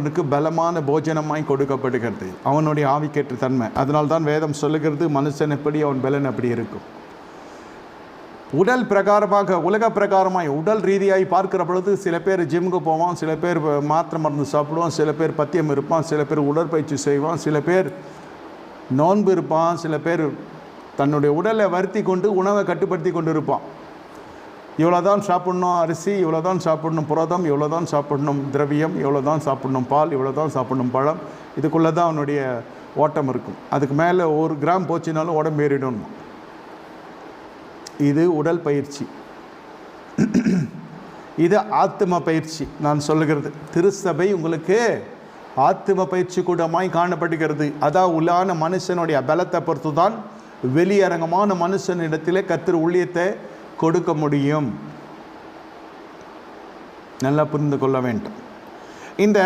அவனுக்கு பலமான போஜனமாய் கொடுக்கப்படுகிறது. அவனுடைய ஆவிக்கேற்ற தன்மை. அதனால் தான் வேதம் சொல்லுகிறது மனுஷன் எப்படி அவன் பலன் அப்படி இருக்கும்? உடல் பிரகாரமாக உலக பிரகாரமாய் உடல் ரீதியாய் பார்க்கிற பொழுது சில பேர் ஜிம்முக்கு போவான் சில பேர் மாத்திரை மருந்து சாப்பிடுவான் சில பேர் பத்தியம் இருப்பான் சில பேர் உடற்பயிற்சி செய்வான் சில பேர் நோன்பு இருப்பான் சில பேர் தன்னுடைய உடலை வருத்தி கொண்டு உணவை கட்டுப்படுத்தி கொண்டு இருப்பான் இவ்வளோ தான் சாப்பிட்ணும் அரிசி இவ்வளோ தான் சாப்பிடணும் புரதம் இவ்வளோ தான் சாப்பிடணும் திரவியம் இவ்வளோ தான் சாப்பிடணும் பால் இவ்வளோ தான் சாப்பிடணும் பழம். இதுக்குள்ளே தான் அவனுடைய ஓட்டம் இருக்கும். அதுக்கு மேலே ஒரு கிராம் போச்சுனாலும் உடம்பு ஏறிடணும் இது உடல் பயிற்சி. இது ஆத்ம பயிற்சி நான் சொல்லுகிறது. திருச்சபை உங்களுக்கு ஆத்ம பயிற்சி கூடமாய் காணப்படுகிறது. அதான் உள்ளான மனுஷனுடைய பலத்தை பொறுத்து தான் வெளியரங்கமான மனுஷனிடத்திலே கத்திர ஊழியத்தை கொடுக்க முடியும். நல்லா புரிந்து கொள்ள வேண்டும். இந்த